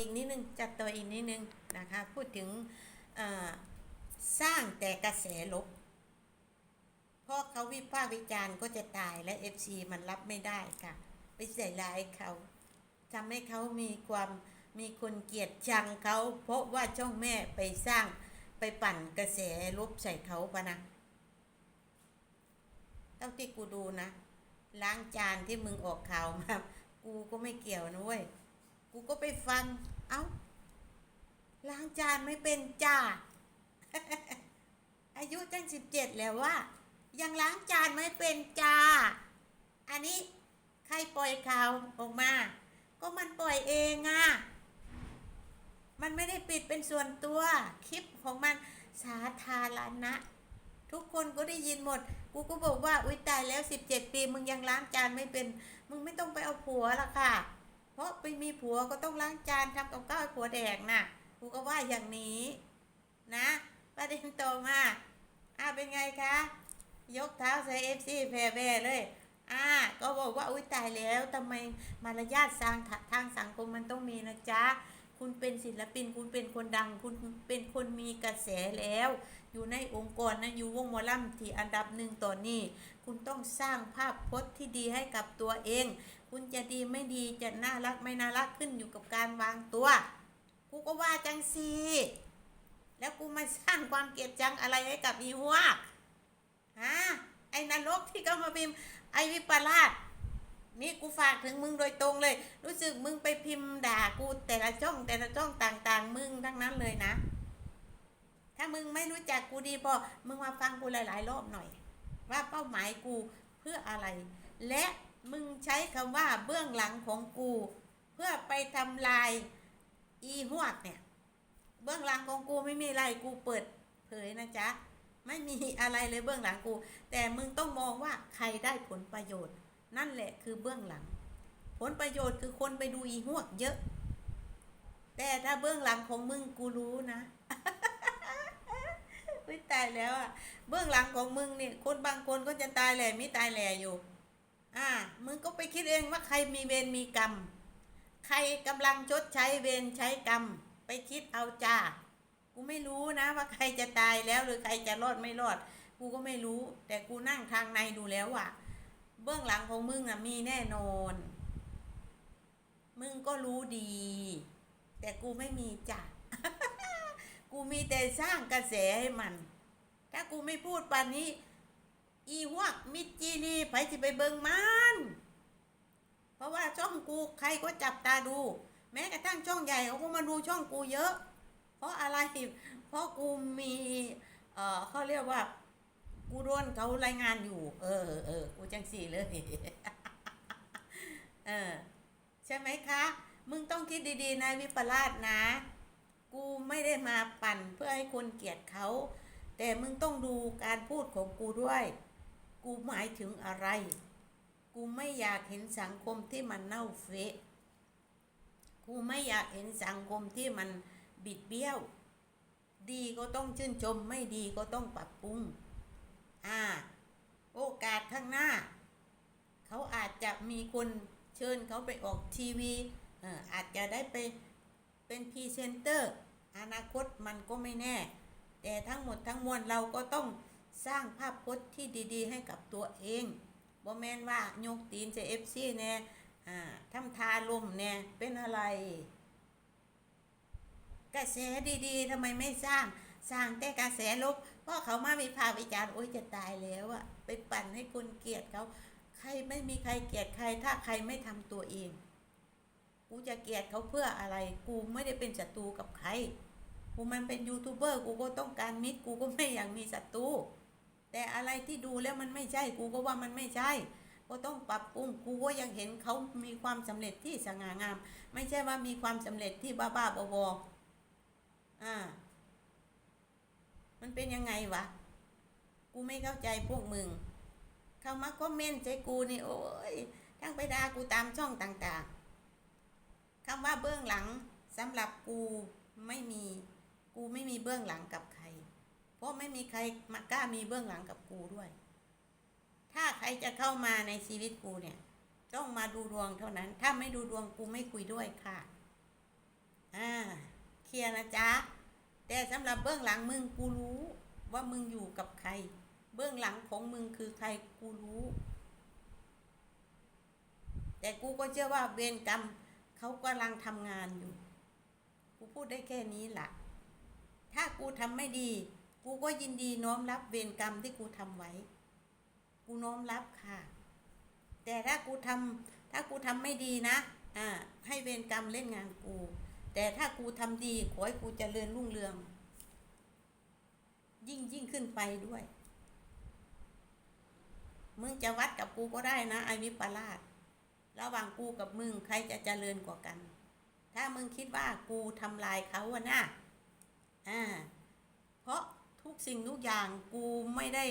อีกนิดนึงจัดตัวอีกนิดนึงนะคะ พูดถึงสร้างแต่กระแสลบเพราะเขาวิพากษ์วิจารณ์ก็จะตายและ FC มันรับไม่ได้ค่ะ ไปใส่ร้ายเขาทำให้เขามีความมีคนเกลียดชังเขาเพราะว่าช่องแม่ไปสร้างไปปั่นกระแสลบใส่เขาปะนะเท่าที่กูดูนะ ล้างจานที่มึงออกข่าวมา กูก็ไม่เกี่ยวนะเว้ย กูก็ไปฟัง เอ้า ล้างจานไม่เป็นจ้า อายุตั้งสิบเจ็ดแล้วว่า ยังล้างจานไม่เป็นจ้า อันนี้ใครปล่อยข่าวออกมา ก็มันปล่อยเองอะ่ะ มันไม่ได้ปิดเป็นส่วนตัว คลิปของมันสาธารณะ ทุกคนก็ได้ยินหมด กูก็บอกว่า อุ้ยตายแล้ว17ปี มึงยังล้างจานไม่เป็น มึงไม่ต้องไปเอาผัวละค่ะ ราะไปมีผัวก็ต้องล้างจานทำกับข้าวให้ผัวแดกน่ะกูก็ว่าอย่างนี้ นะประเด็นต่อมาอ่าเป็นไงคะ ยกเท้าใส่เอฟซีแผ่แผ่เลยอ่าก็บอกว่าอุ้ยตายแล้วทำไมมารยาททางทางสังคมมันต้องมีนะจ๊ะคุณเป็นศิลปินคุณเป็นคนดัง คุณเป็นคนมีกระแสแล้ว อยู่ในองค์กรนะอยู่วงมอลำที่อันดับหนึ่งตอนนี้ คุณต้องสร้างภาพพจน์ที่ดีให้กับตัวเอง คุณจะดีไม่ดีจะน่ารักไม่น่ารักขึ้นอยู่กับการวางตัว กูก็ว่าจังซีแล้วกูมาสร้างความเกลียดจังอะไรให้กับอีหัวฮะไอ้นรกที่เขามาพิมพ์ไอ้วิปลาสนี่กูฝากถึงมึงโดยตรงเลย รู้สึกมึงไปพิมพ์ด่ากูแต่ละช่องแต่ละช่องต่างๆ มึงทั้งนั้นเลยนะ ถ้ามึงไม่รู้จักกูดีพอมึงมาฟังกูหลายๆรอบหน่อย ว่าเป้าหมายกูเพื่ออะไร และ มึงใช้คำว่าเบื้องหลังของกู เพื่อไปทำลายอีหวกเนี่ย เบื้องหลังของกูไม่มีอะไรกูเปิดเผยนะจ๊ะ ไม่มีอะไรเลยเบื้องหลังกู แต่มึงต้องมองว่าใครได้ผลประโยชน์ นั่นแหละคือเบื้องหลัง ผลประโยชน์คือคนไปดูอีหวกเยอะ แต่ถ้าเบื้องหลังของมึงกูรู้นะไม่ตายแล้วอะ เบื้องหลังของมึงเนี่ยคนบางคนก็จะตายแหล่ไม่ตายแหล่อยู่ อ่ามึงก็ไปคิดเองว่าใครมีเวรมีกรรม ใครกำลังชดใช้เวรใช้กรรม ไปคิดเอาจ้า กูไม่รู้นะว่าใครจะตายแล้วหรือใครจะรอดไม่รอด กูก็ไม่รู้ แต่กูนั่งทางในดูแล้วอะเบื้องหลังของมึงอะมีแน่นอน มึงก็รู้ดี แต่กูไม่มีจ้ะ กูมีแต่สร้างกระแสให้มัน ถ้ากูไม่พูดป่านนี้ อีหวกมิดจีนี่ไปสิไปเบิงมันเพราะว่าช่องกูใครก็จับตาดู แม้กระทั่งช่องใหญ่เขาก็มาดูช่องกูเยอะ เพราะอะไรเพราะกูมีเอ่อเขาเรียกว่า กูโดนเขารายงานอยู่ เออเออกูจังสี่เลยเออใช่ไหมคะ มึงต้องคิดดีๆนะวิปลาสนะ กูไม่ได้มาปั่นเพื่อให้คนเกลียดเขา แต่มึงต้องดูการพูดของกูด้วย กูหมายถึงอะไร กูไม่อยากเห็นสังคมที่มันเน่าเฟะ กูไม่อยากเห็นสังคมที่มันบิดเบี้ยว ดีก็ต้องชื่นชม ไม่ดีก็ต้องปรับปรุง อ่า โอกาสข้างหน้า เขาอาจจะมีคนเชิญเขาไปออกทีวีเอ่ออาจจะได้ไปเป็นพรีเซนเตอร์ อนาคตมันก็ไม่แน่ แต่ทั้งหมดทั้งมวลเราก็ต้อง สร้างภาพพจน์ที่ดีๆ ให้กับตัวเองบ่แมนว่ายกตีนจะเอฟซีแน่อ่าทำทาลมแน่เป็นอะไรกระแสดีๆทำไมไม่สร้างสร้างแต่กระแสลบเพราะเขามามีพากษ์วิจารณ์โอ๊ยจะตายแล้วอะไปปั่นให้คนเกลียดเขาใครไม่มีใครเกลียดใคร ถ้าใครไม่ทำตัวเอง กูจะเกลียดเขาเพื่ออะไร กูไม่ได้เป็นศัตรูกับใคร กูมันเป็นยูทูบเบอร์กูก็ต้องการมิตรกูก็ไม่อยากมีศัตรู แต่อะไรที่ดูแล้วมันไม่ใช่กูก็ว่ามันไม่ใช่ก็ต้องปรับปรุงกูก็ยังเห็นเขามีความสำเร็จที่สง่างาม ไม่ใช่ว่ามีความสำเร็จที่บ้าๆบอๆอ่า มันเป็นยังไงวะ กูไม่เข้าใจพวกมึง เข้ามาคอมเมนต์ใจกูนี่โอ้ยทั้งไปด่ากูตามช่องต่างๆคำว่าเบื้องหลังสำหรับกูไม่มี กูไม่มีเบื้องหลังกับใคร เพราะไม่มีใครมากล้ามีเบื้องหลังกับกูด้วย ถ้าใครจะเข้ามาในชีวิตกูเนี่ย ต้องมาดูดวงเท่านั้น ถ้าไม่ดูดวงกูไม่คุยด้วยค่ะ อ่า เคลียร์นะจ๊ะ แต่สำหรับเบื้องหลังมึงกูรู้ว่ามึงอยู่กับใคร เบื้องหลังของมึงคือใครกูรู้ แต่กูก็เชื่อว่าเวรกรรมเขากำลังทำงานอยู่ กูพูดได้แค่นี้ล่ะ ถ้ากูทำไม่ดี กูก็ยินดีน้อมรับเวรกรรมที่กูทำไว้ กูน้อมรับค่ะ แต่ถ้ากูทำถ้ากูทำไม่ดีนะ อ่า ให้เวรกรรมเล่นงานกู แต่ถ้ากูทำดีขอให้กูจเจริญรุ่งเรือง ยิ่งยิ่งขึ้นไปด้วย มึงจะวัดกับกูก็ได้นะไอวิปลาสระหว่างกูกับมึงใครจะเจริญกว่ากัน ถ้ามึงคิดว่ากูทำลายเขาอะนะอ่า เพราะ ทุกสิ่งทุกอย่างกูไม่ได้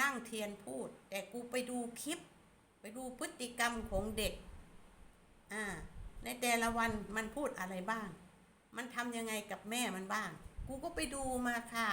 นั่งเทียนพูด แต่กูไปดูคลิป ไปดูพฤติกรรมของเด็ก อ่า ในแต่ละวันมันพูดอะไรบ้าง มันทำยังไงกับแม่มันบ้าง กูก็ไปดูมาค่ะ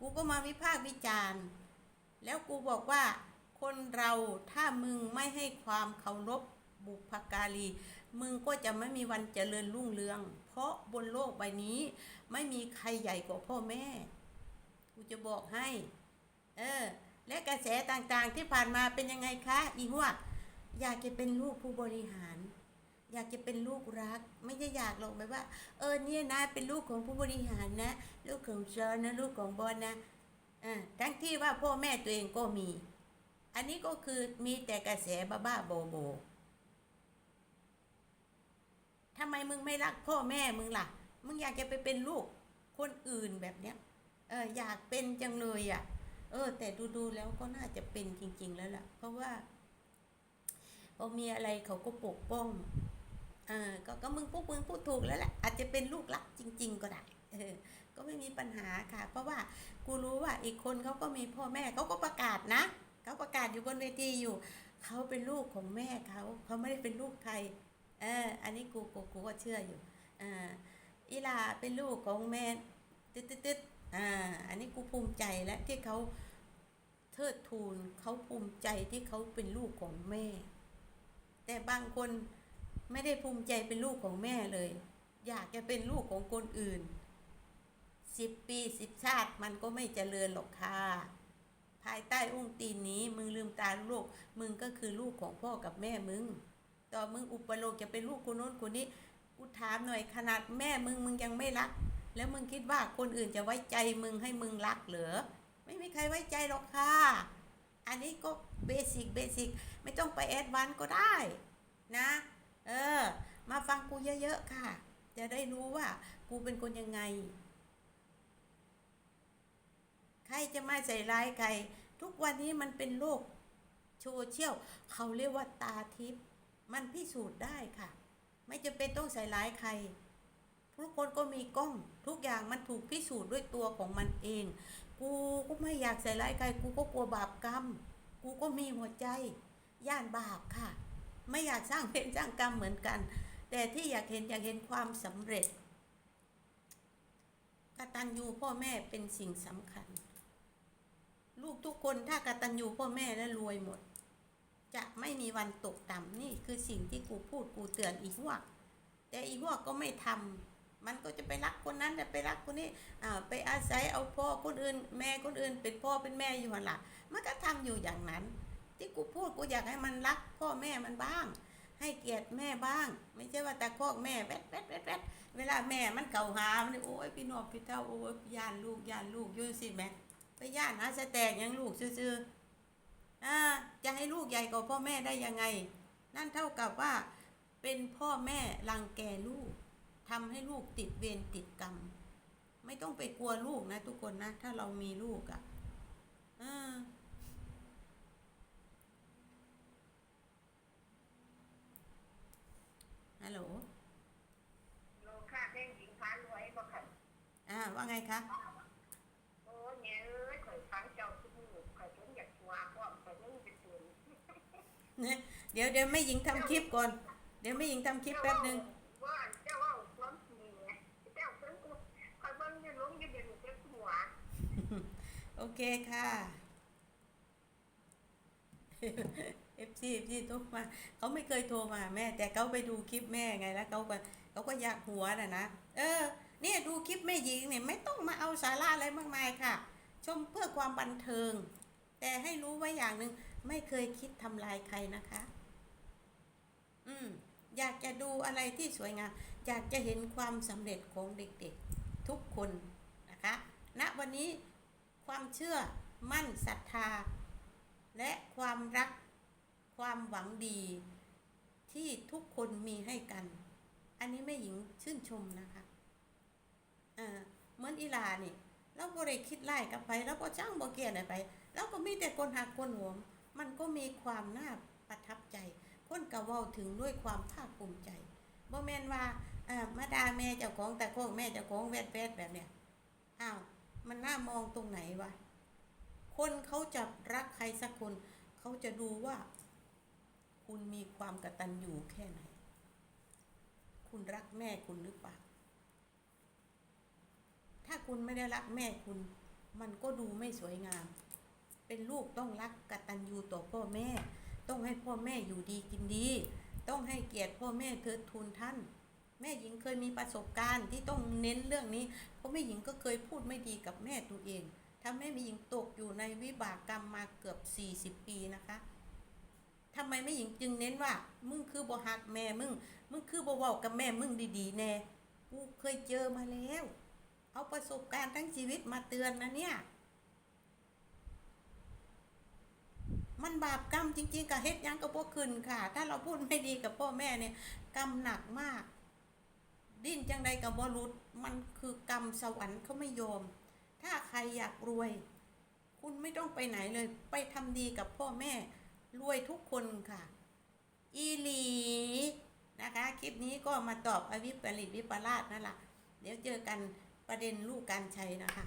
กูก็มาวิพากษ์วิจารณ์ แล้วกูบอกว่าคนเราถ้ามึงไม่ให้ความเคารพบุพการี มึงก็จะไม่มีวันเจริญรุ่งเรือง เพราะบนโลกใบนี้ ไม่มีใครใหญ่กว่าพ่อแม่ กูจะบอกให้ เออ และกระแสต่างๆที่ผ่านมาเป็นยังไงคะ อีหัวอยากจะเป็นลูกผู้บริหาร อยากจะเป็นลูกรัก ไม่ใช่อยากหรอกแบบว่า เออเนี่ยนะเป็นลูกของผู้บริหารนะ ลูกของเชอร์นะ ลูกของบอลนะอ่าทั้งที่ว่าพ่อแม่ตัวเองก็มี อันนี้ก็คือมีแต่กระแสบ้าๆโบโบทำไมมึงไม่รักพ่อแม่มึงล่ะ มึงอยากจะไปเป็นลูกคนอื่นแบบเนี้ยเอออยากเป็นจังเลยอะ เออ แต่ดูๆแล้วก็น่าจะเป็นจริง ๆ แล้วล่ะ เพราะว่าพอมีอะไรเขาก็ปกป้องเออก็ก็มึงพูดมึงพูดถูกแล้วแหละอาจจะเป็นลูกรักจริง ๆ ก็ได้เออก็ไม่มีปัญหาค่ะ เพราะว่ากูรู้ว่าอีกคนเขาก็มีพ่อแม่เขาก็ประกาศนะเขาประกาศอยู่บนเวทีอยู่เขาเป็นลูกของแม่เขาเขาไม่ได้เป็นลูกใครเอออันนี้กูกูกูก็เชื่ออยู่อ่า อีลาเป็นลูกของแม่ตึ๊ดตึ๊ดตึ๊ดอ่า อันนี้กูภูมิใจและที่เขาเทิดทูนเขาภูมิใจที่เขาเป็นลูกของแม่ แต่บางคนไม่ได้ภูมิใจเป็นลูกของแม่เลย อยากจะเป็นลูกของคนอื่นสิบปีสิบชาติมันก็ไม่เจริญหรอกค่ะ ภายใต้องค์ตีนนี้มึงลืมตาลูก มึงก็คือลูกของพ่อกับแม่มึง ต่อมึงอุปโลกจะเป็นลูกคนโน้นคนนี้ กูถามหน่อยขนาดแม่มึงมึงยังไม่รัก แล้วมึงคิดว่าคนอื่นจะไว้ใจมึงให้มึงรักเหรอไม่มีใครไว้ใจหรอกค่ะ อันนี้ก็เบสิกเบสิกไม่ต้องไปแอดวานก็ได้นะ เออ มาฟังกูเยอะๆค่ะ จะได้รู้ว่ากูเป็นคนยังไง ใครจะมาใส่ร้ายใคร ทุกวันนี้มันเป็นโลกโซเชียลเขาเรียกว่าตาทิพย์มันพิสูจน์ได้ค่ะ ไม่จำเป็นต้องใส่ร้ายใครทุกคนก็มีกล้องทุกอย่างมันถูกพิสูจน์ด้วยตัวของมันเอง กูก็ไม่อยากใส่ร้ายใคร กูก็กลัวบาปกรรม กูก็มีหัวใจ ย่านบาปค่ะ ไม่อยากสร้างเพรสร้างกรรมเหมือนกัน แต่ที่อยากเห็นอยากเห็นความสำเร็จกตัญญูพ่อแม่เป็นสิ่งสำคัญ ลูกทุกคนถ้ากตัญญูพ่อแม่แล้วรวยหมด จะไม่มีวันตกต่ำนี่ ดกูเตือนอีกว่าแต่อีกว่าก็ไม่ทำมันก็จะไปรักคนนั้นจะไปรักคนนี้อ่าไปอาศัยเอาพ่อคนอื่น แม่คนอื่น เป็นพ่อเป็นแม่อยู่หันหละมันก็ทำอยู่อย่างนั้น ที่กูพูดกูอยากให้มันรักพ่อแม่มันบ้าง ให้เกียรติแม่บ้าง ไม่ใช่ว่าแต่คอกแม่แวดแวดแวดแวดเวลาแม่มันเก่าหามันโอ้ยพี่นอบพี่เท่าโอ้ยย่านลูกย่านลูกยุ่งสิแม่ไปย่านหาสแตกยังลูกซื่อๆอ่าจะให้ลูกใหญ่กว่าพ่อแม่ได้ยังไง นั่นเท่ากับว่า เป็นพ่อแม่รังแกลูกทำให้ลูกติดเวรติดกรรม ไม่ต้องไปกลัวลูกนะ ทุกคนนะ ถ้าเรามีลูกอะ่ะอ่าฮัลโหลโลค่าแม่หญิงพารวยบ่ค่ะอ่า ว่าไงคะ โอ้ยเนี่ยเอ้ยข่อยฟังเจ้าทุกมื้อข่อยจนอยากชัวพร้อมข่อยยังเป็นตุนเนี่ยเดี๋ยวเดี๋ยวแม่หญิงทำคลิปก่อนเดี๋ยวแม่หญิงทำคลิปแป๊บหนึ่งว่าเจ้าว่าความจริงไงเจ้าเพิ่นกูข่อยเบิ่งอยู่ลงอยู่เดี๋ยวนี้เจ็บหัวโอเคค่ะเอฟซีพี่โทรมาเขาไม่เคยโทรมาแม่ แต่เขาไปดูคลิปแม่ไงแล้วเขาก็เขาก็อยากหัวน่ะนะเออเนี่ยดูคลิปแม่หญิงเนี่ยไม่ต้องมาเอาสาระอะไรมากมายค่ะ ชมเพื่อความบันเทิง แต่ให้รู้ไว้อย่างหนึ่งไม่เคยคิดทำลายใครนะคะ อืม อยากจะดูอะไรที่สวยงาม อยากจะเห็นความสำเร็จของเด็กๆทุกคนนะคะณวันนี้ความเชื่อมั่นศรัทธา และความรักความหวังดี ที่ทุกคนมีให้กัน อันนี้แม่หญิงชื่นชมนะคะเออเหมือนอีลานี่เราบ่ได้คิดไล่กับไปแล้วก็จ้างบ่เกียดอะไรไปแล้วก็มีแต่คนหักคนหวงมันก็มีความน่าประทับใจ คนก็เว้าถึงด้วยความภาคภูมิใจบ่แม่นว่าเอ่อมาดาแม่เจ้าของแต่โคกแม่เจ้าของแวดแวดแบบเนี้ยอ้าวมันน่ามองตรงไหนวะคนเขาจะรักใครสักคน เขาจะดูว่า คุณมีความกตัญญูแค่ไหน คุณรักแม่คุณหรือเปล่าถ้าคุณไม่ได้รักแม่คุณ มันก็ดูไม่สวยงาม เป็นลูกต้องรักกตัญญูต่อพ่อแม่ ต้องให้พ่อแม่อยู่ดีกินดี ต้องให้เกียรติพ่อแม่เทิดทูนท่าน แม่หญิงเคยมีประสบการณ์ที่ต้องเน้นเรื่องนี้ เพราะแม่หญิงก็เคยพูดไม่ดีกับแม่ตัวเองทำให้แม่หญิงตกอยู่ในวิบากกรรมมาเกือบ 40 ปีนะคะทำไมแม่หญิงจึงเน้นว่า มึงคือบ่ฮักแม่มึง มึงคือบ่เว้ากับแม่มึงดีๆแน่กูเคยเจอมาแล้ว เอาประสบการณ์ทั้งชีวิตมาเตือนนะเนี่ย มันบาปกรรมจริง ๆกับเฮ็ดยังกับพวกคืนค่ะ ถ้าเราพูดไม่ดีกับพ่อแม่เนี่ย กรรมหนักมาก ดิ้นจังใดกับบรุษมันคือกรรมสวรรค์เขาไม่ยอม ถ้าใครอยากรวย คุณไม่ต้องไปไหนเลย ไปทำดีกับพ่อแม่ รวยทุกคนค่ะ อีหลีนะคะ คลิปนี้ก็มาตอบอวิปริตวิปลาสนั่นแหละเดี๋ยวเจอกันประเด็นลูกการใชัยนะคะ